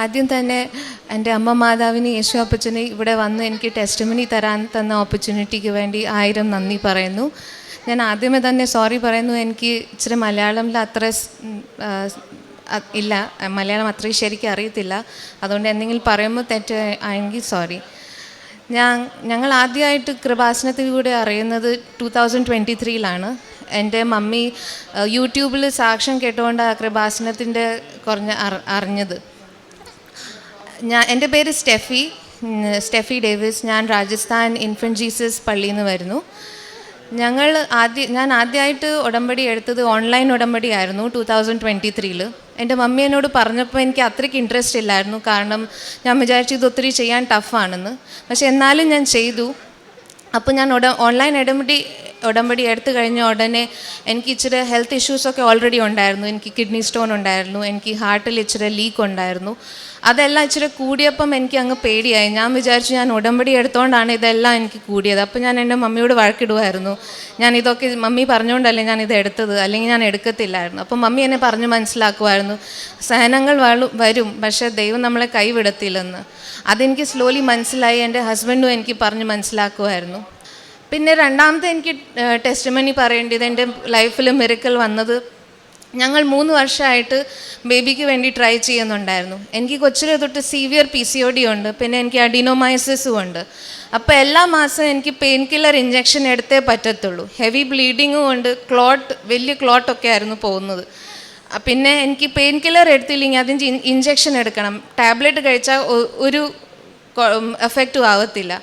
ആദ്യം തന്നെ എന്റെ അമ്മ മാതാവിന് യേശു അപ്പച്ചന് ഇവിടെ വന്ന് എനിക്ക് ടെസ്റ്റ്മണി തരാൻ തന്ന ഓപ്പർച്യൂണിറ്റിക്ക് വേണ്ടി ആയിരം നന്ദി പറയുന്നു. ഞാൻ ആദ്യമേ തന്നെ സോറി പറയുന്നു. എനിക്ക് ഇച്ചിരി മലയാളം അത്ര ഇല്ല. മലയാളം അത്രയും ശരിക്കും അറിയത്തില്ല. അതുകൊണ്ട് എന്തെങ്കിലും പറയുമ്പോൾ തെറ്റ് ആയെങ്കിൽ സോറി ഞാൻ ഞങ്ങൾ ആദ്യമായിട്ട് കൃപാസനത്തിലൂടെ അറിയുന്നത് ടു തൗസൻഡ് ട്വന്റി ത്രീയിലാണ് എന്റെ മമ്മി യൂട്യൂബിൽ സാക്ഷ്യം കേട്ടുകൊണ്ട് ആ കൃപാസനത്തിന്റെ കുറഞ്ഞ അറിഞ്ഞത്. ഞാൻ എന്റെ പേര് സ്റ്റെഫി. Steffi Davis. ഞാൻ രാജസ്ഥാൻ ഇൻഫന്റ് ജീസസ് പള്ളിയിൽ നിന്ന് വരുന്നു. ഞങ്ങൾ ആദ്യ ഞാൻ ആദ്യമായിട്ട് ഉടമ്പടി എടുത്തത് ഓൺലൈൻ ഉടമ്പടി ആയിരുന്നു ടൂ തൗസൻഡ് ട്വന്റി ത്രീയിൽ എന്റെ മമ്മി എന്നോട് പറഞ്ഞപ്പോൾ എനിക്ക് അത്രയ്ക്ക് ഇൻട്രസ്റ്റ് ഇല്ലായിരുന്നു. കാരണം ഞാൻ വിചാരിച്ചു ഇത് ഒത്തിരി ചെയ്യാൻ ടഫാണെന്ന് പക്ഷെ എന്നാലും ഞാൻ ചെയ്തു. അപ്പോൾ ഞാൻ ഉട ഓൺലൈൻ ഉടമ്പടി ഉടമ്പടി എടുത്തു കഴിഞ്ഞ ഉടനെ എനിക്ക് ഇച്ചിരി ഹെൽത്ത് ഇഷ്യൂസൊക്കെ ഓൾറെഡി ഉണ്ടായിരുന്നു. എനിക്ക് കിഡ്നി സ്റ്റോൺ ഉണ്ടായിരുന്നു. എനിക്ക് ഹാർട്ടിൽ ഇച്ചിരി ലീക്ക് ഉണ്ടായിരുന്നു. അതെല്ലാം ഇച്ചിരി കൂടിയപ്പം എനിക്ക് അങ്ങ് പേടിയായി. ഞാൻ വിചാരിച്ചു ഞാൻ ഉടമ്പടി എടുത്തുകൊണ്ടാണ് ഇതെല്ലാം എനിക്ക് കൂടിയത്. അപ്പം ഞാൻ എന്റെ മമ്മിയോട് വഴക്കിടുമായിരുന്നു ഞാൻ ഇതൊക്കെ മമ്മി പറഞ്ഞുകൊണ്ടല്ലേ ഞാൻ ഇത് എടുത്തത്? അല്ലെങ്കിൽ ഞാൻ എടുക്കത്തില്ലായിരുന്നു. അപ്പം മമ്മി എന്നെ പറഞ്ഞ് മനസ്സിലാക്കുമായിരുന്നു സഹനങ്ങൾ വരും പക്ഷേ ദൈവം നമ്മളെ കൈവിടത്തില്ലെന്ന്. അതെനിക്ക് സ്ലോലി മനസ്സിലായി. എന്റെ ഹസ്ബൻഡും എനിക്ക് പറഞ്ഞ് മനസ്സിലാക്കുമായിരുന്നു പിന്നെ രണ്ടാമത്തെ എനിക്ക് ടെസ്റ്റ് മണി പറയേണ്ടത് എന്റെ ലൈഫിൽ മിറക്കൽ വന്നത് ഞങ്ങൾ മൂന്ന് വർഷമായിട്ട് ബേബിക്ക് വേണ്ടി ട്രൈ ചെയ്യുന്നുണ്ടായിരുന്നു. എനിക്ക് കൊച്ചിലെ തൊട്ട് severe P C O D ഉണ്ട് പിന്നെ എനിക്ക് അഡിനോമൈസിസും ഉണ്ട്. അപ്പോൾ എല്ലാ മാസവും എനിക്ക് പെയിൻ കില്ലർ ഇഞ്ചെക്ഷൻ എടുത്തേ പറ്റത്തുള്ളൂ. ഹെവി ബ്ലീഡിങ്ങും ഉണ്ട് ക്ലോട്ട് വലിയ ക്ലോട്ടൊക്കെ ആയിരുന്നു പോകുന്നത്. പിന്നെ എനിക്ക് പെയിൻ കില്ലർ എടുത്തില്ലെങ്കിൽ അതിന്റെ ഇഞ്ചെക്ഷൻ എടുക്കണം. ടാബ്ലറ്റ് കഴിച്ചാൽ ഒരു എഫക്റ്റും ആവത്തില്ല.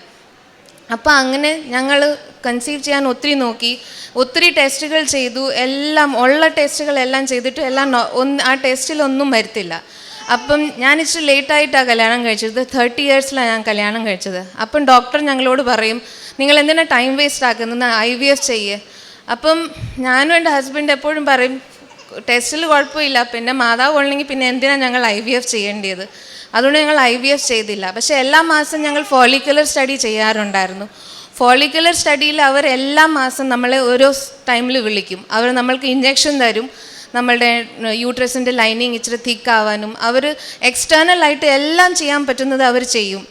അപ്പോൾ അങ്ങനെ ഞങ്ങൾ കൺസീവ് ചെയ്യാൻ ഒത്തിരി നോക്കി. ഒത്തിരി ടെസ്റ്റുകൾ ചെയ്തു. എല്ലാം ഉള്ള ടെസ്റ്റുകളെല്ലാം ചെയ്തിട്ട് എല്ലാം ഒന്ന് ആ ടെസ്റ്റിലൊന്നും വരുത്തില്ല. അപ്പം ഞാൻ ഇച്ചിരി ലേറ്റായിട്ടാണ് കല്യാണം കഴിച്ചത്. തേർട്ടി ഇയേഴ്സിലാണ് ഞാൻ കല്യാണം കഴിച്ചത്. അപ്പം ഡോക്ടർ ഞങ്ങളോട് പറയും നിങ്ങൾ എന്തിനാണ് ടൈം വേസ്റ്റ് ആക്കുന്നത്? ഐ വി എഫ് ചെയ്യേ. അപ്പം ഞാനും എന്റെ ഹസ്ബൻഡ് എപ്പോഴും പറയും ടെസ്റ്റിൽ കുഴപ്പമില്ല. പിന്നെ മാതാവ് ഉള്ളെങ്കിൽ പിന്നെ എന്തിനാണ് ഞങ്ങൾ ഐ വി എഫ് ചെയ്യേണ്ടത് അതുകൊണ്ട് ഞങ്ങൾ ഐ വി എഫ് ചെയ്തില്ല. പക്ഷേ എല്ലാ മാസം ഞങ്ങൾ ഫോളിക്കുലർ സ്റ്റഡി ചെയ്യാറുണ്ടായിരുന്നു. ഫോളിക്കുലർ സ്റ്റഡിയിൽ അവർ എല്ലാ മാസം നമ്മളെ ഓരോ ടൈമിൽ വിളിക്കും. അവർ നമ്മൾക്ക് ഇഞ്ചെക്ഷൻ തരും. നമ്മളുടെ യൂട്രസിന്റെ ലൈനിങ് ഇച്ചിരി തിക്കാവാനും അവർ എക്സ്റ്റേണൽ ആയിട്ട് എല്ലാം ചെയ്യാൻ പറ്റുന്നത് അവർ ചെയ്യും.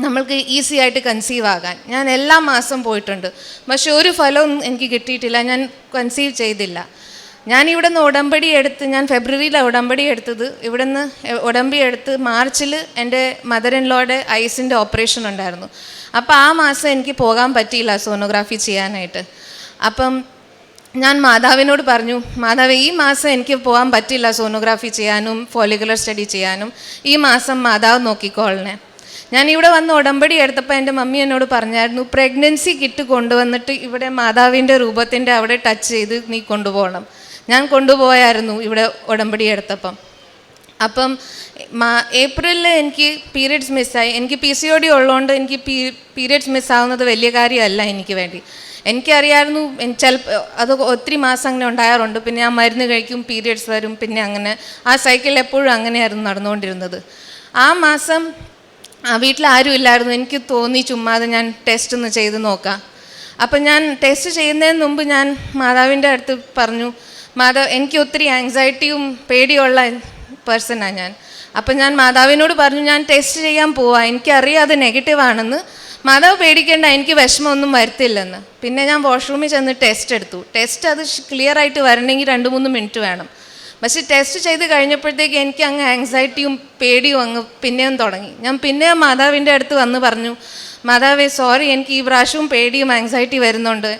നമ്മൾക്ക് ഈസി ആയിട്ട് കൺസീവ് ആകാൻ. ഞാൻ എല്ലാ മാസം പോയിട്ടുണ്ട്. പക്ഷെ ഒരു ഫലവും എനിക്ക് കിട്ടിയിട്ടില്ല. ഞാൻ കൺസീവ് ചെയ്തില്ല. ഞാൻ ഇവിടെ നിന്ന് ഉടമ്പടി എടുത്ത് ഞാൻ ഫെബ്രുവരിയിലാണ് ഉടമ്പടി എടുത്തത്. ഇവിടെ നിന്ന് ഉടമ്പടി എടുത്ത് മാർച്ചിൽ എന്റെ മദർ ഇൻ ലോയുടെ ഐസിന്റെ ഓപ്പറേഷൻ ഉണ്ടായിരുന്നു. അപ്പോൾ ആ മാസം എനിക്ക് പോകാൻ പറ്റിയില്ല സോണോഗ്രാഫി ചെയ്യാനായിട്ട്. അപ്പം ഞാൻ മാതാവിനോട് പറഞ്ഞു മാതാവ് ഈ മാസം എനിക്ക് പോകാൻ പറ്റില്ല സോണോഗ്രാഫി ചെയ്യാനും ഫോളിക്കുലർ സ്റ്റഡി ചെയ്യാനും. ഈ മാസം മാതാവ് നോക്കിക്കോളണേ. ഞാൻ ഇവിടെ വന്ന് ഉടമ്പടി എടുത്തപ്പോൾ എന്റെ മമ്മി എന്നോട് പറഞ്ഞായിരുന്നു പ്രഗ്നൻസി കിറ്റ് കൊണ്ടുവന്നിട്ട് ഇവിടെ മാതാവിന്റെ രൂപത്തിന്റെ അവിടെ ടച്ച് ചെയ്ത് നീ കൊണ്ടുപോകണം. ഞാൻ കൊണ്ടുപോയായിരുന്നു ഇവിടെ ഉടമ്പടി എടുത്തപ്പം. അപ്പം ഏപ്രിലിൽ എനിക്ക് പീരിയഡ്സ് മിസ്സായി. എനിക്ക് പി സി ഒ ഡി ഉള്ളതുകൊണ്ട് എനിക്ക് പീ പീരിയഡ്സ് മിസ്സാവുന്നത് വലിയ കാര്യമല്ല എനിക്ക് വേണ്ടി. എനിക്കറിയായിരുന്നു ചിലപ്പോൾ അത് ഒത്തിരി മാസം അങ്ങനെ ഉണ്ടാകാറുണ്ട് പിന്നെ ഞാൻ മരുന്ന് കഴിക്കും പീരിയഡ്സ് വരും പിന്നെ അങ്ങനെ ആ സൈക്കിൾ എപ്പോഴും അങ്ങനെയായിരുന്നു നടന്നുകൊണ്ടിരുന്നത്. ആ മാസം ആ വീട്ടിൽ ആരും ഇല്ലായിരുന്നു. എനിക്ക് തോന്നി ചുമ്മാതെ ഞാൻ ടെസ്റ്റ് ഒന്ന് ചെയ്ത് നോക്കാം. അപ്പം ഞാൻ ടെസ്റ്റ് ചെയ്യുന്നതിന് മുമ്പ് ഞാൻ മാതാവിന്റെ അടുത്ത് പറഞ്ഞു മാതാവ് എനിക്ക് ഒത്തിരി ആങ്സൈറ്റിയും പേടിയുള്ള പേഴ്സണാണ് ഞാൻ. അപ്പം ഞാൻ മാതാവിനോട് പറഞ്ഞു ഞാൻ ടെസ്റ്റ് ചെയ്യാൻ പോവാം. എനിക്കറിയാം അത് നെഗറ്റീവ് ആണെന്ന്. മാതാവ് പേടിക്കേണ്ട എനിക്ക് വിഷമമൊന്നും വരത്തില്ലെന്ന്. പിന്നെ ഞാൻ വാഷ്റൂമിൽ ചെന്ന് ടെസ്റ്റ് എടുത്തു. ടെസ്റ്റ് അത് ക്ലിയർ ആയിട്ട് വരണമെങ്കിൽ രണ്ട് മൂന്ന് മിനിറ്റ് വേണം. പക്ഷെ ടെസ്റ്റ് ചെയ്ത് കഴിഞ്ഞപ്പോഴത്തേക്ക് എനിക്ക് അങ്ങ് ആങ്സൈറ്റിയും പേടിയും അങ്ങ് പിന്നെയും തുടങ്ങി. ഞാൻ പിന്നെയും മാതാവിന്റെ അടുത്ത് വന്ന് പറഞ്ഞു മാതാവേ സോറി എനിക്ക് ഈ പ്രാവശ്യവും പേടിയും ആങ്സൈറ്റി വരുന്നുണ്ട്.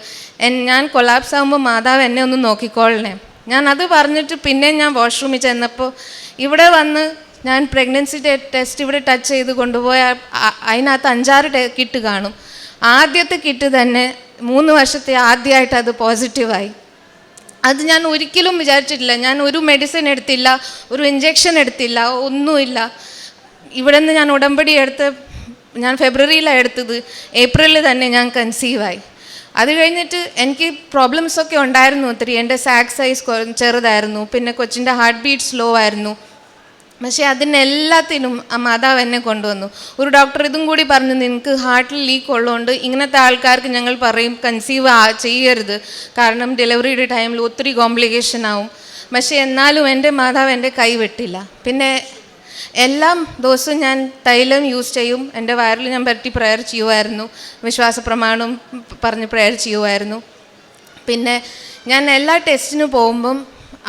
ഞാൻ കൊളാപ്സ് ആകുമ്പോൾ മാതാവ് എന്നെ ഒന്ന് നോക്കിക്കോളണേ. ഞാൻ അത് പറഞ്ഞിട്ട് പിന്നെ ഞാൻ വാഷ്റൂമിൽ ചെന്നപ്പോൾ ഇവിടെ വന്ന് ഞാൻ പ്രഗ്നൻസി ടെസ്റ്റ് ഇവിടെ ടച്ച് ചെയ്ത് കൊണ്ടുപോയ അതിനകത്ത് അഞ്ചാറ് കിറ്റ് കാണും. ആദ്യത്തെ കിറ്റ് തന്നെ മൂന്ന് വർഷത്തെ ആദ്യമായിട്ട് അത് പോസിറ്റീവായി അത് ഞാൻ ഒരിക്കലും വിചാരിച്ചിട്ടില്ല. ഞാൻ ഒരു മെഡിസിൻ എടുത്തില്ല ഒരു ഇഞ്ചെക്ഷൻ എടുത്തില്ല ഒന്നുമില്ല. ഇവിടെ നിന്ന് ഞാൻ ഉടമ്പടി എടുത്ത് ഞാൻ ഫെബ്രുവരിയിലാണ് എടുത്തത്. ഏപ്രിലിൽ തന്നെ ഞാൻ കൺസീവായി അത് കഴിഞ്ഞിട്ട് എനിക്ക് പ്രോബ്ലംസ് ഒക്കെ ഉണ്ടായിരുന്നു ഒത്തിരി. എന്റെ സാക്ക് സൈസ് ചെറുതായിരുന്നു. പിന്നെ കൊച്ചിന്റെ ഹാർട്ട് ബീറ്റ് സ്ലോ ആയിരുന്നു. പക്ഷേ അതിനെല്ലാത്തിനും ആ മാതാവ് എന്നെ കൊണ്ടുവന്നു. ഒരു ഡോക്ടർ ഇതും കൂടി പറഞ്ഞു നിങ്ങൾക്ക് ഹാർട്ടിൽ ലീക്ക് ഉള്ളതുകൊണ്ട് ഇങ്ങനത്തെ ആൾക്കാർക്ക് ഞങ്ങൾ പറയും കൺസീവ് ചെയ്യരുത്. കാരണം ഡെലിവറിയുടെ ടൈമിൽ ഒത്തിരി കോംപ്ലിക്കേഷൻ ആവും. പക്ഷേ എന്നാലും എന്റെ മാതാവ് എന്റെ കൈവെട്ടില്ല പിന്നെ എല്ലാ ദിവസവും ഞാൻ തൈലം യൂസ് ചെയ്യും. എന്റെ വയറിൽ ഞാൻ പറ്റി പ്രയർ ചെയ്യുമായിരുന്നു വിശ്വാസ പ്രമാണം പറഞ്ഞ് പ്രയർ ചെയ്യുമായിരുന്നു പിന്നെ ഞാൻ എല്ലാ ടെസ്റ്റിനും പോകുമ്പം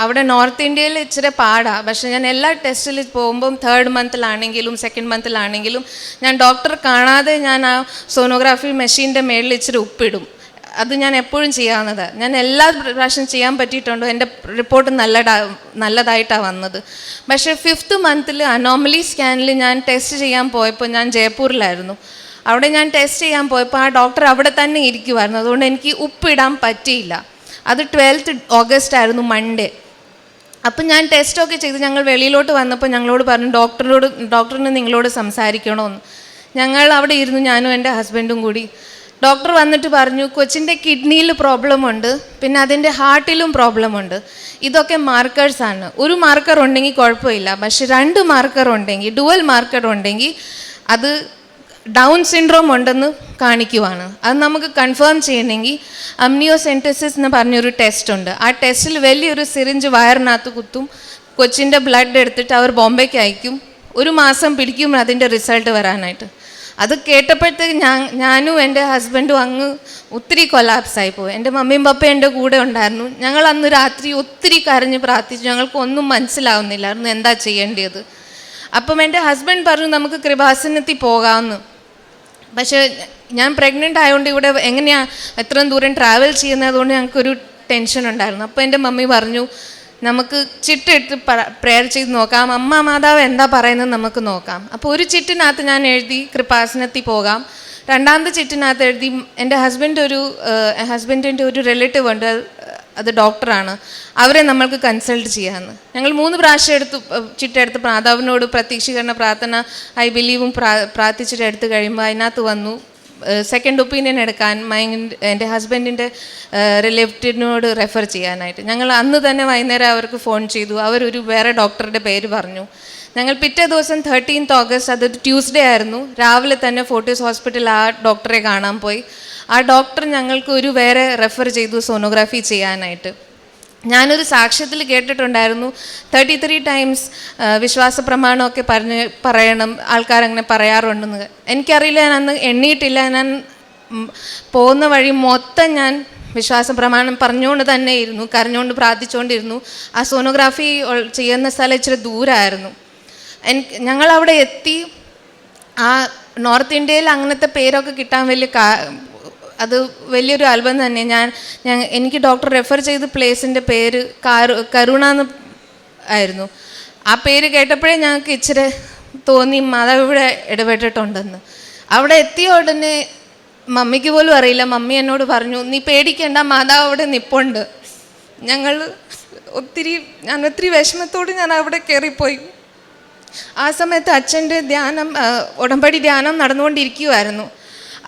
അവിടെ നോർത്ത് ഇന്ത്യയിൽ ഇച്ചിരി പാടാണ് പക്ഷേ ഞാൻ എല്ലാ ടെസ്റ്റിൽ പോകുമ്പം തേർഡ് മന്തിലാണെങ്കിലും സെക്കൻഡ് മന്തിലാണെങ്കിലും ഞാൻ ഡോക്ടർ കാണാതെ ഞാൻ ആ സോണോഗ്രാഫി മെഷീന്റെ മേളിൽ ഇച്ചിരി ഉപ്പിടും. അത് ഞാൻ എപ്പോഴും ചെയ്യാവുന്നത് ഞാൻ എല്ലാ പ്രാവശ്യം ചെയ്യാൻ പറ്റിയിട്ടുണ്ടോ? എന്റെ റിപ്പോർട്ട് നല്ലതാ നല്ലതായിട്ടാണ് വന്നത്. പക്ഷേ ഫിഫ്ത്ത് മന്തിൽ അനോമലി സ്കാനിൽ ഞാൻ ടെസ്റ്റ് ചെയ്യാൻ പോയപ്പോൾ ഞാൻ ജയ്പൂരിലായിരുന്നു. അവിടെ ഞാൻ ടെസ്റ്റ് ചെയ്യാൻ പോയപ്പോൾ ആ ഡോക്ടർ അവിടെ തന്നെ ഇരിക്കുമായിരുന്നു അതുകൊണ്ട് എനിക്ക് ഉപ്പിടാൻ പറ്റിയില്ല. അത് ട്വൽത്ത് ഓഗസ്റ്റ് ആയിരുന്നു മൺഡേ അപ്പം ഞാൻ ടെസ്റ്റൊക്കെ ചെയ്ത് ഞങ്ങൾ വെളിയിലോട്ട് വന്നപ്പോൾ ഞങ്ങളോട് പറഞ്ഞു ഡോക്ടറോട് ഡോക്ടറിന് നിങ്ങളോട് സംസാരിക്കണമെന്ന്. ഞങ്ങൾ അവിടെ ഇരുന്നു ഞാനും എന്റെ ഹസ്ബൻഡും കൂടി. ഡോക്ടർ വന്നിട്ട് പറഞ്ഞു കൊച്ചിന്റെ കിഡ്നിയിൽ പ്രോബ്ലം ഉണ്ട് പിന്നെ അതിന്റെ ഹാർട്ടിലും പ്രോബ്ലം ഉണ്ട്. ഇതൊക്കെ മാർക്കേഴ്സാണ് ഒരു മാർക്കർ ഉണ്ടെങ്കിൽ കുഴപ്പമില്ല. പക്ഷെ രണ്ട് മാർക്കർ ഉണ്ടെങ്കിൽ ഡുവൽ മാർക്കർ ഉണ്ടെങ്കിൽ അത് ഡൗൺ സിൻഡ്രോം ഉണ്ടെന്ന് കാണിക്കുവാണ്. അത് നമുക്ക് കൺഫേം ചെയ്യണമെങ്കിൽ അമ്നിയോസെന്റസിസ് എന്ന് പറഞ്ഞൊരു ടെസ്റ്റ് ഉണ്ട്. ആ ടെസ്റ്റിൽ വലിയൊരു സിറിഞ്ച് വയറിനകത്ത് കുത്തും കൊച്ചിന്റെ ബ്ലഡ് എടുത്തിട്ട് അവർ ബോംബെക്ക് അയക്കും. ഒരു മാസം പിടിക്കും അതിന്റെ റിസൾട്ട് വരാനായിട്ട്. അത് കേട്ടപ്പോഴത്തേക്ക് ഞാൻ ഞാനും എന്റെ ഹസ്ബൻഡും അങ്ങ് ഒത്തിരി കൊലാപ്സായി പോയി. എന്റെ മമ്മിയും പപ്പയും എന്റെ കൂടെ ഉണ്ടായിരുന്നു. ഞങ്ങൾ അന്ന് രാത്രി ഒത്തിരി കരഞ്ഞ് പ്രാർത്ഥിച്ചു. ഞങ്ങൾക്ക് ഒന്നും മനസ്സിലാവുന്നില്ലായിരുന്നു എന്താ ചെയ്യേണ്ടത് അപ്പം എന്റെ ഹസ്ബൻഡ് പറഞ്ഞു നമുക്ക് കൃപാസനത്തിൽ പോകാമെന്ന്. പക്ഷേ ഞാൻ പ്രഗ്നന്റ് ആയതുകൊണ്ട് ഇവിടെ എങ്ങനെയാണ് എത്രയും ദൂരം ട്രാവൽ ചെയ്യുന്നതുകൊണ്ട് ഞങ്ങൾക്കൊരു ടെൻഷൻ ഉണ്ടായിരുന്നു. അപ്പോൾ എന്റെ മമ്മി പറഞ്ഞു നമുക്ക് ചിട്ടെടുത്ത് പ്രെയർ ചെയ്ത് നോക്കാം. അമ്മ മാതാവ് എന്താ പറയുന്നത് നമുക്ക് നോക്കാം. അപ്പോൾ ഒരു ചിട്ടിനകത്ത് ഞാൻ എഴുതി കൃപാസനത്തിൽ പോകാം. രണ്ടാമത്തെ ചിട്ടിനകത്ത് എഴുതി എന്റെ ഹസ്ബൻഡ് ഒരു ഹസ്ബൻഡിന്റെ ഒരു റിലേറ്റീവ് ഉണ്ട് അത് ഡോക്ടറാണ് അവരെ നമ്മൾക്ക് കൺസൾട്ട് ചെയ്യാമെന്ന് ഞങ്ങൾ മൂന്ന് പ്രാവശ്യം എടുത്ത് ചിട്ടെടുത്ത് മാതാവിനോട് പ്രതീക്ഷീകരണ പ്രാർത്ഥന ഐ ബിലീവും പ്രാ പ്രാർത്ഥിച്ചിട്ട് എടുത്ത് കഴിയുമ്പോൾ അതിനകത്ത് വന്നു. സെക്കൻഡ് ഒപ്പീനിയൻ എടുക്കാൻ മൈൻഡ് എന്റെ ഹസ്ബൻഡിന്റെ റിലേറ്റീവിനോട് റെഫർ ചെയ്യാനായിട്ട്. ഞങ്ങൾ അന്ന് തന്നെ വൈകുന്നേരം അവർക്ക് ഫോൺ ചെയ്തു. അവരൊരു വേറെ ഡോക്ടറുടെ പേര് പറഞ്ഞു. ഞങ്ങൾ പിറ്റേ ദിവസം തേർട്ടീൻത്ത് ഓഗസ്റ്റ് അത് ട്യൂസ്ഡേ ആയിരുന്നു. രാവിലെ തന്നെ ഫോർട്ടീസ് ഹോസ്പിറ്റലിൽ ആ ഡോക്ടറെ കാണാൻ പോയി. ആ ഡോക്ടർ ഞങ്ങൾക്ക് ഒരു വേറെ റെഫർ ചെയ്തു സോണോഗ്രാഫി ചെയ്യാനായിട്ട്. ഞാനൊരു സാക്ഷ്യത്തിൽ കേട്ടിട്ടുണ്ടായിരുന്നു. തേർട്ടി ത്രീ ടൈംസ് വിശ്വാസ പ്രമാണമൊക്കെ പറഞ്ഞ് പറയണം ആൾക്കാരങ്ങനെ പറയാറുണ്ടെന്ന്. എനിക്കറിയില്ല ഞാൻ അന്ന് എണ്ണിയിട്ടില്ല ഞാൻ പോകുന്ന വഴി മൊത്തം ഞാൻ വിശ്വാസ പ്രമാണം പറഞ്ഞുകൊണ്ട് തന്നെ ഇരുന്നു കരഞ്ഞുകൊണ്ട് പ്രാർത്ഥിച്ചുകൊണ്ടിരുന്നു ആ സോണോഗ്രാഫി ചെയ്യുന്ന സ്ഥലം ഇച്ചിരി ദൂരമായിരുന്നു എനിക്ക് ഞങ്ങളവിടെ എത്തി. ആ നോർത്ത് ഇന്ത്യയിൽ അങ്ങനത്തെ പേരൊക്കെ കിട്ടാൻ വലിയ അത് വലിയൊരു ആൽബം തന്നെ. ഞാൻ ഞാൻ എനിക്ക് ഡോക്ടർ റെഫർ ചെയ്ത പ്ലേസിന്റെ പേര് കാരു കരുണ എന്ന് ആയിരുന്നു. ആ പേര് കേട്ടപ്പോഴേ ഞങ്ങൾക്ക് ഇച്ചിരി തോന്നി മാതാവ് ഇവിടെ ഇടപെട്ടിട്ടുണ്ടെന്ന്. അവിടെ എത്തിയ ഉടനെ മമ്മിക്ക് പോലും അറിയില്ല. മമ്മി എന്നോട് പറഞ്ഞു നീ പേടിക്കേണ്ട മാതാവ് അവിടെ നിപ്പുണ്ട്. ഞങ്ങൾ ഒത്തിരി ഞാൻ ഒത്തിരി വിഷമത്തോട് ഞാൻ അവിടെ കയറിപ്പോയി ആ സമയത്ത് അച്ഛന്റെ ധ്യാനം ഉടമ്പടി ധ്യാനം നടന്നുകൊണ്ടിരിക്കുമായിരുന്നു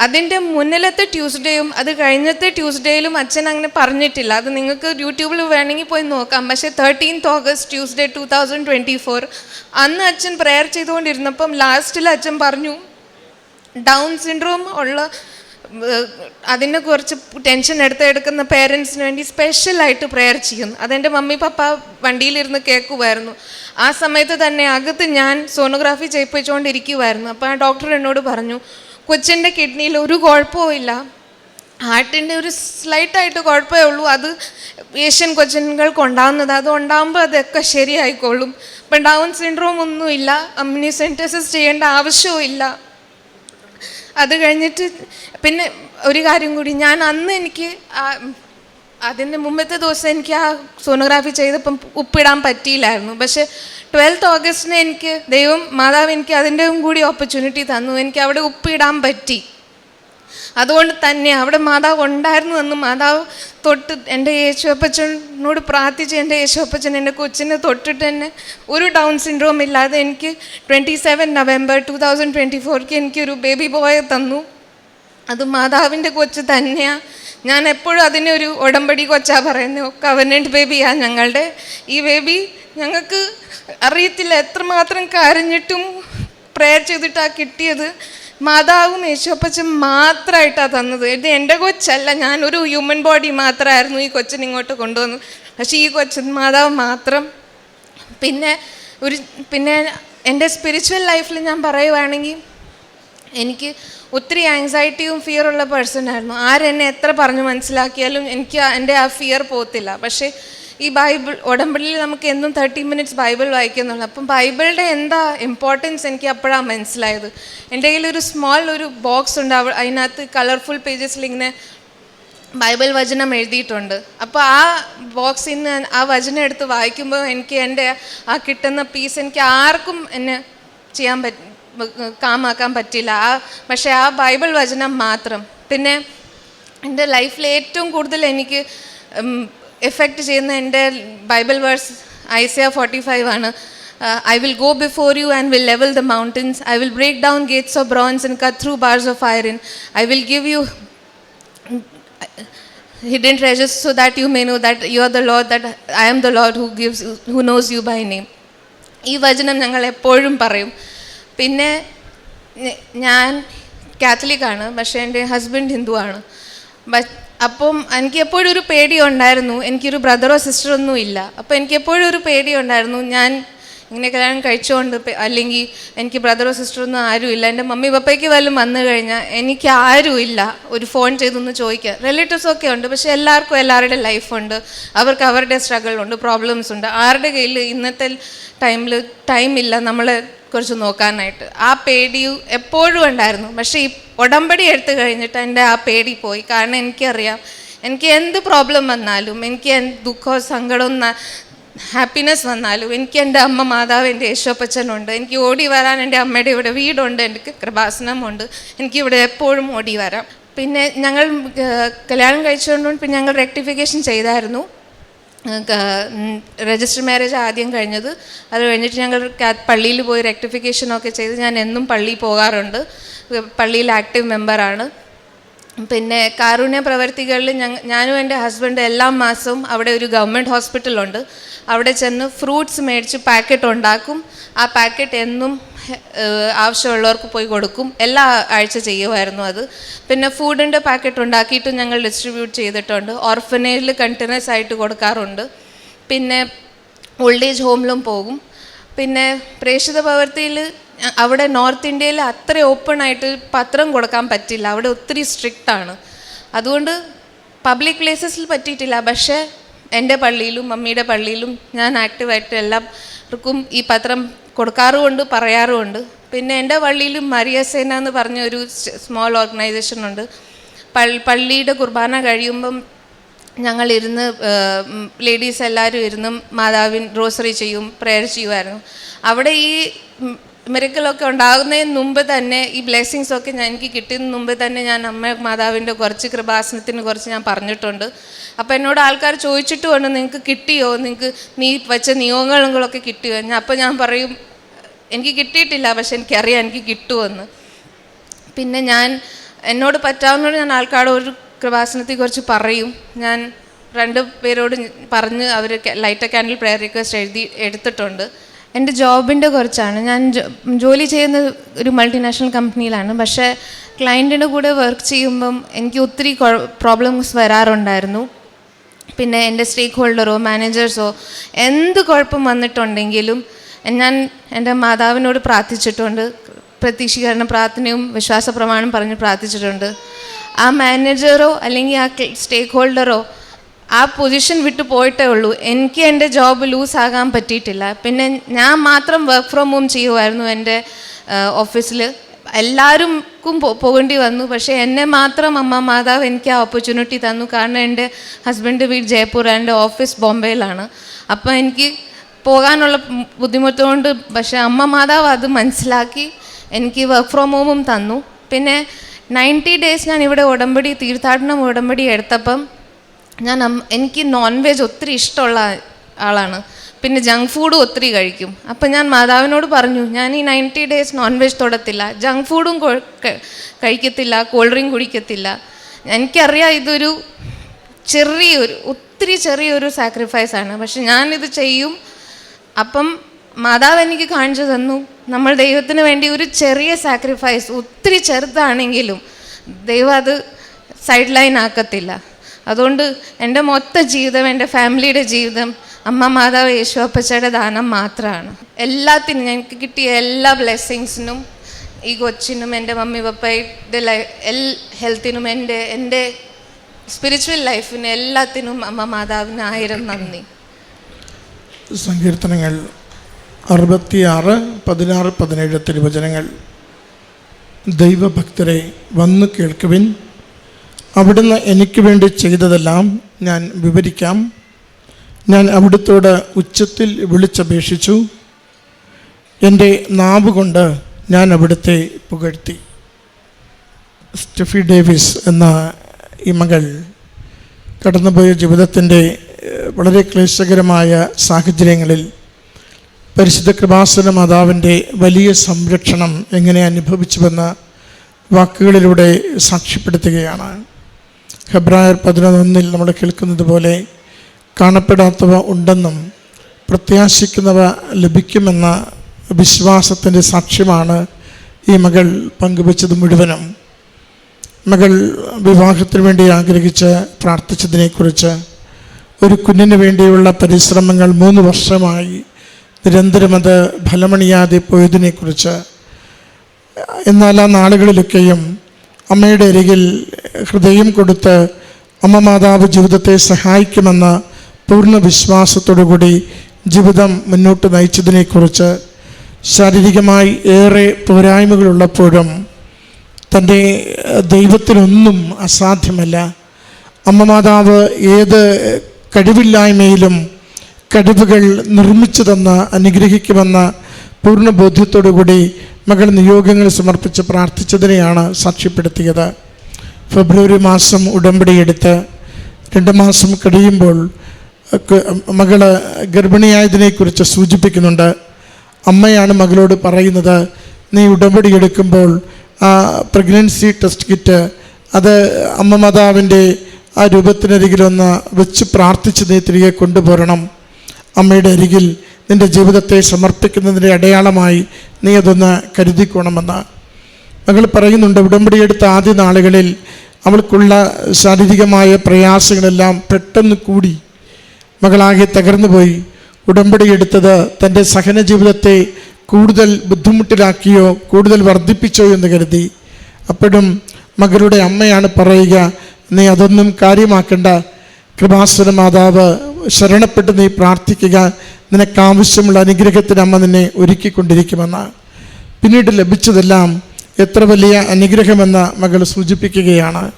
അതിന്റെ മുന്നിലത്തെ ട്യൂസ്ഡേയും അത് കഴിഞ്ഞത്തെ ട്യൂസ്ഡേയിലും അച്ഛൻ അങ്ങനെ പറഞ്ഞിട്ടില്ല. അത് നിങ്ങൾക്ക് യൂട്യൂബിൽ വേണമെങ്കിൽ പോയി നോക്കാം. പക്ഷേ thirteenth August Tuesday two thousand twenty four അന്ന് അച്ഛൻ പ്രെയർ ചെയ്തുകൊണ്ടിരുന്നപ്പം ലാസ്റ്റിൽ അച്ഛൻ പറഞ്ഞു ഡൗൺ സിൻഡ്രോം ഉള്ള അതിനെ കുറച്ച് ടെൻഷൻ എടുത്ത് എടുക്കുന്ന പേരൻസിന് വേണ്ടി സ്പെഷ്യലായിട്ട് പ്രെയർ ചെയ്യും അതെന്റെ മമ്മി പപ്പ വണ്ടിയിലിരുന്ന് കേൾക്കുമായിരുന്നു ആ സമയത്ത് തന്നെ അകത്ത് ഞാൻ സോണോഗ്രാഫി ചെയ്യിപ്പിച്ചുകൊണ്ടിരിക്കുമായിരുന്നു അപ്പോൾ ആ ഡോക്ടർ എന്നോട് പറഞ്ഞു കൊച്ചിന്റെ കിഡ്നിയിൽ ഒരു കുഴപ്പവും ഇല്ല. ഹാർട്ടിന്റെ ഒരു സ്ലൈറ്റായിട്ട് കുഴപ്പമേ ഉള്ളൂ. അത് ഏഷ്യൻ കൊച്ചിനുകൾക്ക് ഉണ്ടാകുന്നത് അത് ഉണ്ടാകുമ്പോൾ അതൊക്കെ ശരിയായിക്കോളും. ഇപ്പം ഡൗൺ സിൻഡ്രോം ഒന്നുമില്ല അമ്യൂണിസെന്റസിസ് ചെയ്യേണ്ട ആവശ്യവും ഇല്ല. അത് കഴിഞ്ഞിട്ട് പിന്നെ ഒരു കാര്യം കൂടി. ഞാൻ അന്ന് എനിക്ക് അതിന്റെ മുമ്പത്തെ ദിവസം എനിക്ക് ആ സോണോഗ്രാഫി ചെയ്തപ്പം ഉപ്പിടാൻ പറ്റിയില്ലായിരുന്നു. പക്ഷേ ട്വൽത്ത് ഓഗസ്റ്റിന് എനിക്ക് ദൈവം മാതാവ് എനിക്ക് അതിന്റെ കൂടി ഓപ്പർച്യൂണിറ്റി തന്നു. എനിക്ക് അവിടെ ഉപ്പിടാൻ പറ്റി. അതുകൊണ്ട് തന്നെ അവിടെ മാതാവ് ഉണ്ടായിരുന്നു എന്ന് മാതാവ് തൊട്ട് എന്റെ യേശുവപ്പച്ചനോട് പ്രാർത്ഥിച്ച് എന്റെ യേശുപ്പച്ചൻ എന്റെ കൊച്ചിനെ തൊട്ടിട്ട് തന്നെ ഒരു ഡൗൺ സിൻഡ്രോം ഇല്ലാതെ എനിക്ക് twenty seven November two thousand twenty fork എനിക്കൊരു ബേബി ബോയെ തന്നു. അത് മാതാവിന്റെ കൊച്ച് തന്നെയാണ് ഞാൻ എപ്പോഴും അതിനെ ഒരു ഉടമ്പടി കൊച്ചാ പറയുന്നത് കവനന്റ് ബേബിയാണ് ഞങ്ങളുടെ. ഈ ബേബി ഞങ്ങൾക്ക് അറിയത്തില്ല എത്രമാത്രം കരഞ്ഞിട്ടും പ്രെയർ ചെയ്തിട്ടാണ് കിട്ടിയത്. മാതാവും യേശോപ്പച്ചും മാത്രമായിട്ടാണ് തന്നത്. ഇത് എന്റെ കൊച്ചല്ല. ഞാനൊരു ഹ്യൂമൻ ബോഡി മാത്രമായിരുന്നു ഈ കൊച്ചിന് ഇങ്ങോട്ട് കൊണ്ടുവന്നു പക്ഷേ ഈ കൊച്ചൻ മാതാവ് മാത്രം. പിന്നെ ഒരു പിന്നെ എന്റെ സ്പിരിച്വൽ ലൈഫിൽ ഞാൻ പറയുവാണെങ്കിൽ എനിക്ക് ഒത്തിരി ആങ്സൈറ്റിയും ഫിയറുള്ള പേഴ്സൺ ആയിരുന്നു. ആരെന്നെ എത്ര പറഞ്ഞു മനസ്സിലാക്കിയാലും എനിക്ക് എന്റെ ആ ഫിയർ പോകത്തില്ല. പക്ഷേ ഈ ബൈബിൾ ഉടമ്പടിയിൽ നമുക്ക് എന്നും തേർട്ടി മിനിറ്റ്സ് ബൈബിൾ വായിക്കുന്നുള്ളൂ. അപ്പം ബൈബിളിന്റെ എന്താ ഇമ്പോർട്ടൻസ് എനിക്ക് അപ്പോഴാണ് മനസ്സിലായത്. എന്റെ കയ്യിൽ ഒരു സ്മോൾ ഒരു ബോക്സ് ഉണ്ട്. അവ അതിനകത്ത് കളർഫുൾ പേജസിൽ ഇങ്ങനെ ബൈബിൾ വചനം എഴുതിയിട്ടുണ്ട്. അപ്പോൾ ആ ബോക്സിൽ നിന്ന് ആ വചനം എടുത്ത് വായിക്കുമ്പോൾ എനിക്ക് എന്റെ ആ കിട്ടുന്ന പീസ് എനിക്ക് ആർക്കും എന്നെ ചെയ്യാൻ പറ്റ കാമാക്കാൻ പറ്റില്ല. ആ പക്ഷേ ആ ബൈബിൾ വചനം മാത്രം. പിന്നെ എന്റെ ലൈഫിൽ ഏറ്റവും കൂടുതൽ എനിക്ക് എഫക്റ്റ് ചെയ്യുന്ന എന്റെ Bible verse Isaiah forty five ആണ് I will go before you and will level the mountains I will break down gates of bronze and cut through bars of iron I will give you hidden treasures so that you may know that you are the Lord, that I am the Lord who gives, who knows you by name. ഈ വചനം ഞങ്ങൾ എപ്പോഴും പറയും. പിന്നെ ഞാൻ കാത്തലിക്കാണ് പക്ഷേ എന്റെ husband ഹിന്ദുവാണ്. അപ്പം എനിക്ക് എപ്പോഴും ഒരു പേടി ഉണ്ടായിരുന്നു എനിക്കൊരു ബ്രദറോ സിസ്റ്ററോ ഒന്നും ഇല്ല. അപ്പോൾ എനിക്ക് എപ്പോഴും ഒരു പേടി ഉണ്ടായിരുന്നു ഞാൻ ഇങ്ങനെ കല്യാണം കഴിച്ചുകൊണ്ട് അല്ലെങ്കിൽ എനിക്ക് ബ്രദറോ സിസ്റ്ററോ ഒന്നും ആരും ഇല്ല. എന്റെ മമ്മി പപ്പയ്ക്ക് വല്ലതും വന്നു കഴിഞ്ഞാൽ എനിക്ക് ആരും ഇല്ല ഒരു ഫോൺ ചെയ്തൊന്ന് ചോദിക്കുക റിലേറ്റീവ്സ് ഒക്കെ ഉണ്ട് പക്ഷേ എല്ലാവർക്കും എല്ലാവരുടെ ലൈഫുണ്ട് അവർക്ക് അവരുടെ സ്ട്രഗിൾ ഉണ്ട് പ്രോബ്ലംസ് ഉണ്ട്. ആരുടെ കയ്യിൽ ഇന്നത്തെ ടൈമിൽ ടൈമില്ല നമ്മളെ കുറിച്ച് നോക്കാനായിട്ട്. ആ പേടി എപ്പോഴും ഉണ്ടായിരുന്നു. പക്ഷേ ഈ ഉടമ്പടി എടുത്തു കഴിഞ്ഞിട്ട് എന്റെ ആ പേടി പോയി. കാരണം എനിക്കറിയാം എനിക്ക് എന്ത് പ്രോബ്ലം വന്നാലും എനിക്ക് എന്ത് ദുഃഖമോ സങ്കടവും ഹാപ്പിനെസ് വന്നാലും എനിക്ക് എന്റെ അമ്മ മാതാവ് എന്റെ യേശോപ്പച്ചനുണ്ട് എനിക്ക് ഓടി വരാൻ എന്റെ അമ്മയുടെ ഇവിടെ വീടുണ്ട്. എനിക്ക് കൃപാസനമുണ്ട്. എനിക്കിവിടെ എപ്പോഴും ഓടി വരാം. പിന്നെ ഞങ്ങൾ കല്യാണം കഴിച്ചുകൊണ്ട് പിന്നെ ഞങ്ങൾ റെക്ടിഫിക്കേഷൻ ചെയ്തായിരുന്നു. രജിസ്റ്റർ മാരേജ് ആദ്യം കഴിഞ്ഞത്. അത് കഴിഞ്ഞിട്ട് ഞങ്ങൾ പള്ളിയിൽ പോയി റെക്ടിഫിക്കേഷനൊക്കെ ചെയ്ത് ഞാൻ എന്നും പള്ളിയിൽ പോകാറുണ്ട്. പള്ളിയിൽ ആക്റ്റീവ് മെമ്പറാണ് പിന്നെ കാരുണ്യ പ്രവർത്തികളിൽ ഞാനും എന്റെ ഹസ്ബൻഡ് എല്ലാ മാസവും അവിടെ ഒരു ഗവൺമെന്റ് ഹോസ്പിറ്റലുണ്ട് അവിടെ ചെന്ന് ഫ്രൂട്ട്സ് മേടിച്ച് പാക്കറ്റ് ഉണ്ടാക്കും. ആ പാക്കറ്റ് എന്നും ആവശ്യമുള്ളവർക്ക് പോയി കൊടുക്കും. എല്ലാ ആഴ്ച ചെയ്യുമായിരുന്നു അത്. പിന്നെ ഫുഡിന്റെ പാക്കറ്റ് ഉണ്ടാക്കിയിട്ട് ഞങ്ങൾ ഡിസ്ട്രിബ്യൂട്ട് ചെയ്തിട്ടുണ്ട്. ഓർഫനേജിൽ കണ്ടിന്യൂസ് ആയിട്ട് കൊടുക്കാറുണ്ട്. പിന്നെ ഓൾഡ് ഏജ് ഹോമിലും പോകും. പിന്നെ പ്രേക്ഷിത പ്രവൃത്തിയിൽ അവിടെ നോർത്ത് ഇന്ത്യയിൽ അത്ര ഓപ്പൺ ആയിട്ട് പത്രം കൊടുക്കാൻ പറ്റില്ല. അവിടെ ഒത്തിരി സ്ട്രിക്റ്റ് ആണ്. അതുകൊണ്ട് പബ്ലിക് പ്ലേസസിൽ പറ്റിയിട്ടില്ല. പക്ഷേ എന്റെ പള്ളിയിലും മമ്മിയുടെ പള്ളിയിലും ഞാൻ ആക്റ്റീവായിട്ട് എല്ലാവർക്കും ഈ പത്രം കൊടുക്കാറുമുണ്ട് പറയാറുമുണ്ട്. പിന്നെ എന്റെ പള്ളിയിലും മരിയസേന എന്ന് പറഞ്ഞ ഒരു സ്മോൾ ഓർഗനൈസേഷൻ ഉണ്ട്. പള്ളിയുടെ കുർബാന കഴിയുമ്പം ഞങ്ങളിരുന്ന് ലേഡീസ് എല്ലാവരും ഇരുന്ന് മാതാവിൻ റോസറി ചെയ്യും പ്രെയർ ചെയ്യുമായിരുന്നു അവിടെ ഈ മിരക്കലൊക്കെ ഉണ്ടാകുന്നതിന് മുമ്പ് തന്നെ ഈ ബ്ലെസ്സിങ്സ് ഒക്കെ ഞാൻ എനിക്ക് കിട്ടുന്നതിന് മുമ്പ് തന്നെ ഞാൻ അമ്മ മാതാവിന്റെ കുറച്ച് കൃപാസനത്തിന് കുറച്ച് ഞാൻ പറഞ്ഞിട്ടുണ്ട്. അപ്പോൾ എന്നോട് ആൾക്കാർ ചോദിച്ചിട്ടുമുണ്ട് നിങ്ങൾക്ക് കിട്ടിയോ? നിങ്ങൾക്ക് നീ വെച്ച നിയോഗങ്ങളൊക്കെ കിട്ടിയോ? ഞാൻ അപ്പോൾ ഞാൻ പറയും എനിക്ക് കിട്ടിയിട്ടില്ല പക്ഷെ എനിക്കറിയാം എനിക്ക് കിട്ടുമെന്ന്. പിന്നെ ഞാൻ എന്നോട് പറ്റാവുന്ന ഞാൻ ആൾക്കാരോട് ഒരു കൃപാസനത്തെക്കുറിച്ച് പറയും. ഞാൻ രണ്ട് പേരോട് പറഞ്ഞ് അവർ ലൈറ്റ് ക്യാൻഡിൽ പ്രയർ റിക്വസ്റ്റ് എഴുതി എടുത്തിട്ടുണ്ട്. എന്റെ ജോബിന്റെ കുറച്ചാണ്. ഞാൻ ജോലി ചെയ്യുന്ന ഒരു മൾട്ടിനാഷണൽ കമ്പനിയിലാണ് പക്ഷേ ക്ലയന്റിന്റെ കൂടെ വർക്ക് ചെയ്യുമ്പം എനിക്ക് ഒത്തിരി പ്രോബ്ലംസ് വരാറുണ്ടായിരുന്നു. പിന്നെ എന്റെ സ്റ്റേക്ക് ഹോൾഡറോ മാനേജേഴ്സോ എന്ത് കുഴപ്പം വന്നിട്ടുണ്ടെങ്കിലും ഞാൻ എന്റെ മാതാവിനോട് പ്രാർത്ഥിച്ചിട്ടുണ്ട് പ്രതീക്ഷീകരണ പ്രാർത്ഥനയും വിശ്വാസ പ്രമാണം പറഞ്ഞ് പ്രാർത്ഥിച്ചിട്ടുണ്ട്. ആ മാനേജറോ അല്ലെങ്കിൽ ആ സ്റ്റേക്ക് ഹോൾഡറോ ആ പൊസിഷൻ വിട്ടു പോയിട്ടേ ഉള്ളൂ. എനിക്ക് എന്റെ ജോബ് ലൂസ് ആകാൻ പറ്റിയിട്ടില്ല. പിന്നെ ഞാൻ മാത്രം വർക്ക് ഫ്രം ഹോം ചെയ്യുമായിരുന്നു എന്റെ ഓഫീസിൽ എല്ലാവർക്കും പോകേണ്ടി വന്നു. പക്ഷേ എന്നെ മാത്രം അമ്മ മാതാവ് എനിക്ക് ആ ഓപ്പർച്യൂണിറ്റി തന്നു. കാരണം എന്റെ ഹസ്ബൻഡ് വീട് ജയ്പൂർ എന്റെ ഓഫീസ് ബോംബെയിലാണ്. അപ്പോൾ എനിക്ക് പോകാനുള്ള ബുദ്ധിമുട്ടുകൊണ്ട് പക്ഷെ അമ്മ മാതാവ് അത് മനസ്സിലാക്കി എനിക്ക് വർക്ക് ഫ്രം ഹോമും തന്നു. പിന്നെ നയന്റി ഡേയ്സ് ഞാൻ ഇവിടെ ഉടമ്പടി തീർത്ഥാടനം ഉടമ്പടി എടുത്തപ്പം ഞാൻ എനിക്ക് നോൺ വെജ് ഒത്തിരി ഇഷ്ടമുള്ള ആളാണ്. പിന്നെ ജങ്ക് ഫുഡും ഒത്തിരി കഴിക്കും. അപ്പം ഞാൻ മാതാവിനോട് പറഞ്ഞു ഞാൻ ഈ നയന്റി ഡേയ്സ് നോൺ വെജ് തൊടത്തില്ല ജങ്ക് ഫുഡും കഴിക്കത്തില്ല കോൾഡ് ഡ്രിങ്ക് കുടിക്കത്തില്ല. എനിക്കറിയാം ഇതൊരു ചെറിയൊരു ഒത്തിരി ചെറിയൊരു സാക്രിഫൈസാണ് പക്ഷെ ഞാനിത് ചെയ്യും അപ്പം മാതാവ് എനിക്ക് കാണിച്ചു തന്നു. നമ്മൾ ദൈവത്തിന് വേണ്ടി ഒരു ചെറിയ സാക്രിഫൈസ് ഒത്തിരി ചെറുതാണെങ്കിലും ദൈവം അത് സൈഡ് ലൈൻ ആക്കത്തില്ല. അതുകൊണ്ട് എന്റെ മൊത്ത ജീവിതം എന്റെ ഫാമിലിയുടെ ജീവിതം അമ്മ മാതാവ് യേശു അപ്പച്ചയുടെ ദാനം മാത്രമാണ് എല്ലാത്തിനും എനിക്ക് കിട്ടിയ എല്ലാ ബ്ലെസ്സിങ്സിനും ഈ കൊച്ചിനും എന്റെ മമ്മി പപ്പയുടെ ലൈ എൽ ഹെൽത്തിനും എന്റെ എന്റെ സ്പിരിച്വൽ ലൈഫിന് എല്ലാത്തിനും അമ്മ മാതാവിന് ആയിരം നന്ദി. സങ്കീർത്തനങ്ങൾ അറുപത്തിയാറ് പതിനാറ് പതിനേഴ് തിരുവചനങ്ങൾ. ദൈവഭക്തരെ വന്നു കേൾക്കുവിൻ. അവിടുന്ന് എനിക്ക് വേണ്ടി ചെയ്തതെല്ലാം ഞാൻ വിവരിക്കാം. ഞാൻ അവിടുത്തോട് ഉച്ചത്തിൽ വിളിച്ചപേക്ഷിച്ചു. എന്റെ നാവ് കൊണ്ട് ഞാൻ അവിടുത്തെ പുകഴ്ത്തി. സ്റ്റെഫി ഡേവിസ് എന്ന ഈ മകൾ കടന്നുപോയ ജീവിതത്തിന്റെ വളരെ ക്ലേശകരമായ സാഹചര്യങ്ങളിൽ പരിശുദ്ധ കൃപാസന മാതാവിന്റെ വലിയ സംരക്ഷണം എങ്ങനെ അനുഭവിച്ചുവെന്ന് വാക്കുകളിലൂടെ സാക്ഷ്യപ്പെടുത്തുകയാണ്. ഹെബ്രായർ പതിനൊന്നിൽ നമ്മൾ കേൾക്കുന്നത് പോലെ കാണപ്പെടാത്തവ ഉണ്ടെന്നും പ്രത്യാശിക്കുന്നവ ലഭിക്കുമെന്ന വിശ്വാസത്തിന്റെ സാക്ഷ്യമാണ് ഈ മകൾ പങ്കുവച്ചത് മുഴുവനും. മകൾ വിവാഹത്തിന് വേണ്ടി ആഗ്രഹിച്ച് പ്രാർത്ഥിച്ചതിനെക്കുറിച്ച് ഒരു കുഞ്ഞിന് വേണ്ടിയുള്ള പരിശ്രമങ്ങൾ മൂന്ന് വർഷമായി. നിരന്തരം അത് ഫലമണിയാതെ പോയതിനെക്കുറിച്ച്. എന്നാൽ ആ നാളുകളിലൊക്കെയും അമ്മയുടെ അരികിൽ ഹൃദയം കൊടുത്ത് അമ്മ മാതാവ് ജീവിതത്തെ സഹായിക്കുമെന്ന പൂർണ വിശ്വാസത്തോടു കൂടി ജീവിതം മുന്നോട്ട് നയിച്ചതിനെക്കുറിച്ച് ശാരീരികമായി ഏറെ പോരായ്മകളുള്ളപ്പോഴും തന്റെ ദൈവത്തിനൊന്നും അസാധ്യമല്ല. അമ്മ മാതാവ് ഏത് കഴിവില്ലായ്മയിലും കഴിവുകൾ നിർമ്മിച്ചു തന്ന് അനുഗ്രഹിക്കുമെന്ന പൂർണ ബോധ്യത്തോടുകൂടി മകൾ നിയോഗങ്ങൾ സമർപ്പിച്ച് പ്രാർത്ഥിച്ചതിനെയാണ് സാക്ഷ്യപ്പെടുത്തിയത്. ഫെബ്രുവരി മാസം ഉടമ്പടിയെടുത്ത് രണ്ട് മാസം കഴിയുമ്പോൾ മകൾ ഗർഭിണിയായതിനെക്കുറിച്ച് സൂചിപ്പിക്കുന്നുണ്ട്. അമ്മയാണ് മകളോട് പറയുന്നത് നീ ഉടമ്പടി എടുക്കുമ്പോൾ ആ പ്രഗ്നൻസി ടെസ്റ്റ് കിറ്റ് അത് അമ്മ മാതാവിന്റെ ആ രൂപത്തിനരികിലൊന്ന് വെച്ച് പ്രാർത്ഥിച്ച് നീ തിരികെ കൊണ്ടുപോരണം. അമ്മയുടെ അരികിൽ നിന്റെ ജീവിതത്തെ സമർപ്പിക്കുന്നതിന്റെ അടയാളമായി നീ അതൊന്ന് കരുതിക്കോണമെന്ന്. മകൾ പറയുന്നുണ്ട് ഉടമ്പടിയെടുത്ത ആദ്യ നാളുകളിൽ അവൾക്കുള്ള ശാരീരികമായ പ്രയാസങ്ങളെല്ലാം പെട്ടെന്ന് കൂടി. മകളാകെ തകർന്നു പോയി ഉടമ്പടിയെടുത്തത് തന്റെ സഹന ജീവിതത്തെ കൂടുതൽ ബുദ്ധിമുട്ടിലാക്കിയോ കൂടുതൽ വർദ്ധിപ്പിച്ചോ എന്ന് കരുതി. അപ്പോഴും മകളുടെ അമ്മയാണ് പറയുക നീ അതൊന്നും കാര്യമാക്കണ്ട. കൃപാസുര മാതാവ് ശരണപ്പെട്ട് നീ പ്രാർത്ഥിക്കുക. നിനക്കാവശ്യമുള്ള അനുഗ്രഹത്തിന് അമ്മ നിന്നെ ഒരുക്കിക്കൊണ്ടിരിക്കുമെന്ന്. പിന്നീട് ലഭിച്ചതെല്ലാം എത്ര വലിയ അനുഗ്രഹമെന്ന് മകൾ സൂചിപ്പിക്കുകയാണ്.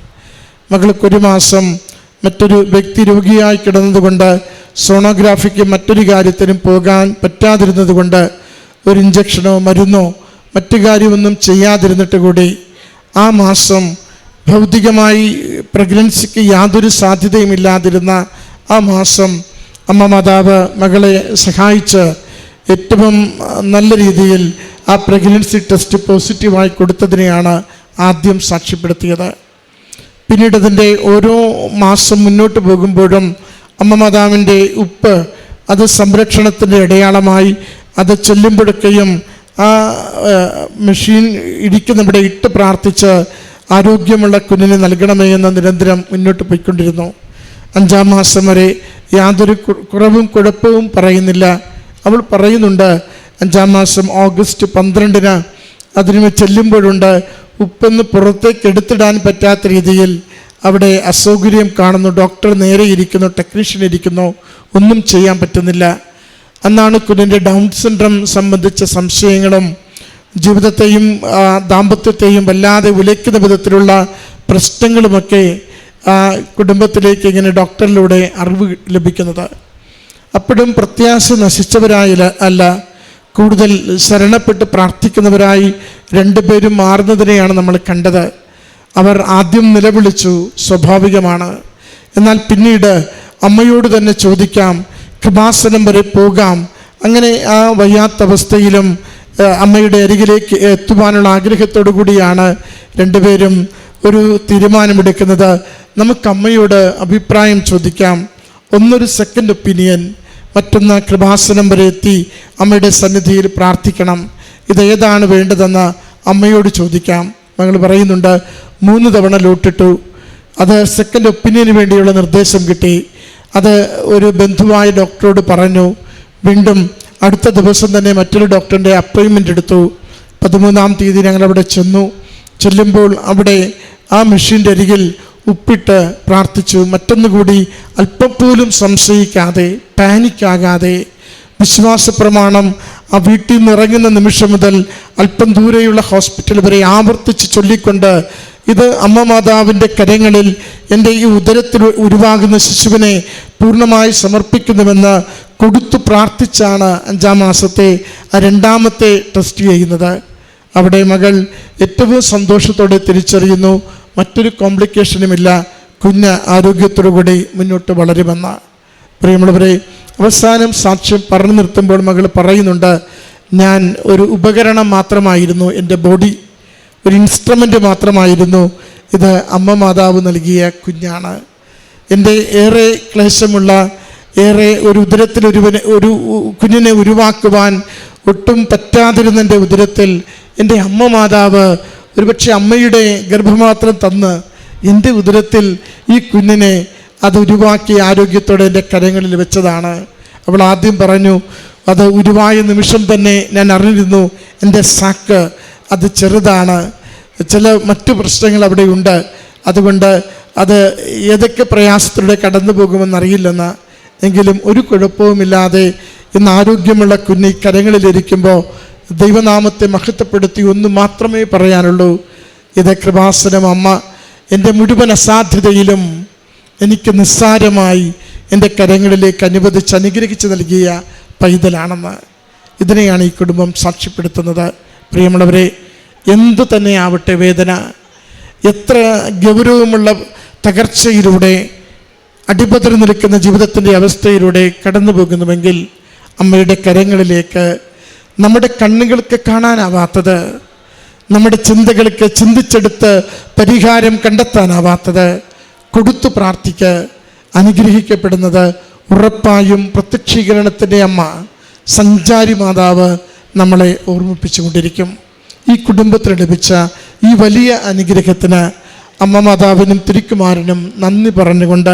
മകൾക്കൊരു മാസം മറ്റൊരു വ്യക്തി രോഗിയായി കിടന്നതുകൊണ്ട് സോണോഗ്രാഫിക്ക് മറ്റൊരു കാര്യത്തിനും പോകാൻ പറ്റാതിരുന്നതുകൊണ്ട് ഒരു ഇഞ്ചക്ഷനോ മരുന്നോ മറ്റു കാര്യമൊന്നും ചെയ്യാതിരുന്നിട്ട് കൂടി ആ മാസം ഭൗതികമായി പ്രഗ്നൻസിക്ക് യാതൊരു സാധ്യതയുമില്ലാതിരുന്ന ആ മാസം അമ്മ മാതാവ് മകളെ സഹായിച്ച് ഏറ്റവും നല്ല രീതിയിൽ ആ പ്രഗ്നൻസി ടെസ്റ്റ് പോസിറ്റീവായി കൊടുത്തതിനെയാണ് ആദ്യം സാക്ഷ്യപ്പെടുത്തിയത്. പിന്നീട് അതിന്റെ ഓരോ മാസം മുന്നോട്ട് പോകുമ്പോഴും അമ്മ മാതാവിന്റെ ഉപ്പ് അത് സംരക്ഷണത്തിന്റെ അടയാളമായി അത് ചെല്ലുമ്പോഴൊക്കെയും ആ, മെഷീൻ ഇടിക്കുന്നവിടെ ഇട്ട് പ്രാർത്ഥിച്ച് ആരോഗ്യമുള്ള കുഞ്ഞിനെ നൽകണമേ എന്ന് നിരന്തരം മുന്നോട്ട് പോയിക്കൊണ്ടിരുന്നു. അഞ്ചാം മാസം വരെ യാതൊരു കുറവും കുഴപ്പവും പറയുന്നില്ല. അവൾ പറയുന്നുണ്ട് അഞ്ചാം മാസം ഓഗസ്റ്റ് പന്ത്രണ്ടിന് അതിന് ചെല്ലുമ്പോഴുണ്ട് ഉപ്പെന്ന് പുറത്തേക്ക് എടുത്തിടാൻ പറ്റാത്ത രീതിയിൽ അവിടെ അസൗകര്യം കാണുന്നു. ഡോക്ടർ നേരെ ഇരിക്കുന്നു ടെക്നീഷ്യൻ ഇരിക്കുന്നു. ഒന്നും ചെയ്യാൻ പറ്റുന്നില്ല. അന്നാണ് കുഞ്ഞിന്റെ ഡൗൺ സിൻഡ്രം സംബന്ധിച്ച സംശയങ്ങളും ജീവിതത്തെയും ദാമ്പത്യത്തെയും വല്ലാതെ ഉലയ്ക്കുന്ന വിധത്തിലുള്ള പ്രശ്നങ്ങളുമൊക്കെ കുടുംബത്തിലേക്ക് ഇങ്ങനെ ഡോക്ടറിലൂടെ അറിവ് ലഭിക്കുന്നത്. അപ്പോഴും പ്രത്യാശ നശിച്ചവരായി അല്ല കൂടുതൽ ശരണപ്പെട്ട് പ്രാർത്ഥിക്കുന്നവരായി രണ്ടുപേരും മാറുന്നതിനെയാണ് നമ്മൾ കണ്ടത്. അവർ ആദ്യം നിലവിളിച്ചു സ്വാഭാവികമാണ്. എന്നാൽ പിന്നീട് അമ്മയോട് തന്നെ ചോദിക്കാം കൃപാസനം വരെ പോകാം. അങ്ങനെ ആ വയ്യാത്ത അവസ്ഥയിലും അമ്മയുടെ അരികിലേക്ക് എത്തുവാനുള്ള ആഗ്രഹത്തോടു കൂടിയാണ് രണ്ടുപേരും ഒരു തീരുമാനമെടുക്കുന്നത്. നമുക്ക് അമ്മയോട് അഭിപ്രായം ചോദിക്കാം. ഒന്നൊരു സെക്കൻഡ് ഒപ്പീനിയൻ മറ്റൊന്ന് കൃപാസനം വരെ എത്തി അമ്മയുടെ സന്നിധിയിൽ പ്രാർത്ഥിക്കണം. ഇതേതാണ് വേണ്ടതെന്ന് അമ്മയോട് ചോദിക്കാം. മകൾ പറയുന്നുണ്ട് മൂന്ന് തവണ ലോട്ടിട്ടു. അത് സെക്കൻഡ് ഒപ്പീനിയന് വേണ്ടിയുള്ള നിർദ്ദേശം കിട്ടി. അത് ഒരു ബന്ധുവായ ഡോക്ടറോട് പറഞ്ഞു. വീണ്ടും അടുത്ത ദിവസം തന്നെ മറ്റൊരു ഡോക്ടറിന്റെ അപ്പോയിൻമെന്റ് എടുത്തു. പതിമൂന്നാം തീയതി ഞങ്ങൾ അവിടെ ചെന്നു. ചെല്ലുമ്പോൾ അവിടെ ആ മെഷീന്റെ അരികിൽ ഉപ്പിട്ട് പ്രാർത്ഥിച്ചു. മറ്റൊന്നുകൂടി അല്പം പോലും സംശയിക്കാതെ പാനിക്കാകാതെ വിശ്വാസ പ്രമാണം ആ വീട്ടിൽ നിന്ന് ഇറങ്ങുന്ന നിമിഷം മുതൽ അല്പം ദൂരെയുള്ള ഹോസ്പിറ്റൽ വരെ ആവർത്തിച്ച് ചൊല്ലിക്കൊണ്ട് ഇത് അമ്മ മാതാവിന്റെ കരങ്ങളിൽ എന്റെ ഈ ഉദരത്തിൽ ഉരുവാകുന്ന ശിശുവിനെ പൂർണമായി സമർപ്പിക്കുന്നുവെന്ന് കൊടുത്തു പ്രാർത്ഥിച്ചാണ് അഞ്ചാം മാസത്തെ ആ രണ്ടാമത്തെ ടെസ്റ്റ് ചെയ്യുന്നത്. അവിടെ മകൾ ഏറ്റവും സന്തോഷത്തോടെ തിരിച്ചറിയുന്നു. മറ്റൊരു കോംപ്ലിക്കേഷനുമില്ല കുഞ്ഞ് ആരോഗ്യത്തോടുകൂടി മുന്നോട്ട് വളരുമെന്ന് പ്രിയമുള്ളവരെ അവസാനം സാക്ഷ്യം പറഞ്ഞു നിർത്തുമ്പോൾ മകൾ പറയുന്നുണ്ട് ഞാൻ ഒരു ഉപകരണം മാത്രമായിരുന്നു എന്റെ ബോഡി ഒരു ഇൻസ്ട്രുമെന്റ് മാത്രമായിരുന്നു ഇത് അമ്മ മാതാവ് നൽകിയ കുഞ്ഞാണ്. എന്റെ ഏറെ ക്ലേശമുള്ള ഏറെ ഒരു ഉദരത്തിൽ ഒരുവനെ ഒരു കുഞ്ഞിനെ ഉരുവാക്കുവാൻ ഒട്ടും പറ്റാതിരുന്ന എന്റെ ഉദരത്തിൽ എന്റെ അമ്മ മാതാവ് ഒരുപക്ഷെ അമ്മയുടെ ഗർഭമാത്രം തന്ന് എന്റെ ഉദരത്തിൽ ഈ കുഞ്ഞിനെ അത് ഉരുവാക്കി ആരോഗ്യത്തോടെ എന്റെ കരങ്ങളിൽ വെച്ചതാണ്. അവൾ ആദ്യം പറഞ്ഞു അത് ഉരുവായ നിമിഷം തന്നെ ഞാൻ അറിഞ്ഞിരുന്നു എന്റെ സാക്ക് അത് ചെറുതാണ്. ചില മറ്റു പ്രശ്നങ്ങൾ അവിടെയുണ്ട്. അതുകൊണ്ട് അത് ഏതൊക്കെ പ്രയാസത്തിലൂടെ കടന്നു പോകുമെന്നറിയില്ലെന്ന് എങ്കിലും ഒരു കുഴപ്പവുമില്ലാതെ ഇന്ന് ആരോഗ്യമുള്ള കുഞ്ഞി കരങ്ങളിലിരിക്കുമ്പോൾ ദൈവനാമത്തെ മഹത്വപ്പെടുത്തി ഒന്ന് മാത്രമേ പറയാനുള്ളൂ. ഇത് കൃപാസനം അമ്മ എന്റെ മുഴുവൻ അസാധ്യതയിലും എനിക്ക് നിസ്സാരമായി എന്റെ കരങ്ങളിലേക്ക് അനുവദിച്ച് അനുഗ്രഹിച്ച് നൽകിയ പൈതലാണെന്ന് ഇതിനെയാണ് ഈ കുടുംബം സാക്ഷ്യപ്പെടുത്തുന്നത്. പ്രിയമുള്ളവരെ എന്തു തന്നെ ആവട്ടെ വേദന എത്ര ഗൗരവമുള്ള തകർച്ചയിലൂടെ അടിപതറി നിൽക്കുന്ന ജീവിതത്തിന്റെ അവസ്ഥയിലൂടെ കടന്നു പോകുന്നുവെങ്കിൽ അമ്മയുടെ കരങ്ങളിലേക്ക് നമ്മുടെ കണ്ണുകൾക്ക് കാണാനാവാത്തത് നമ്മുടെ ചിന്തകൾക്ക് ചിന്തിച്ചെടുത്ത് പരിഹാരം കണ്ടെത്താനാവാത്തത് കൊടുത്തു പ്രാർത്ഥിക്ക് അനുഗ്രഹിക്കപ്പെടുന്നത് ഉറപ്പായും പ്രത്യക്ഷീകരണത്തിന്റെ അമ്മ സഞ്ചാരി മാതാവ് നമ്മളെ ഓർമ്മിപ്പിച്ചുകൊണ്ടിരിക്കും. ഈ കുടുംബത്തിന് ലഭിച്ച ഈ വലിയ അനുഗ്രഹത്തിന് അമ്മ മാതാവിനും തിരുക്കുമാരനും നന്ദി പറഞ്ഞുകൊണ്ട്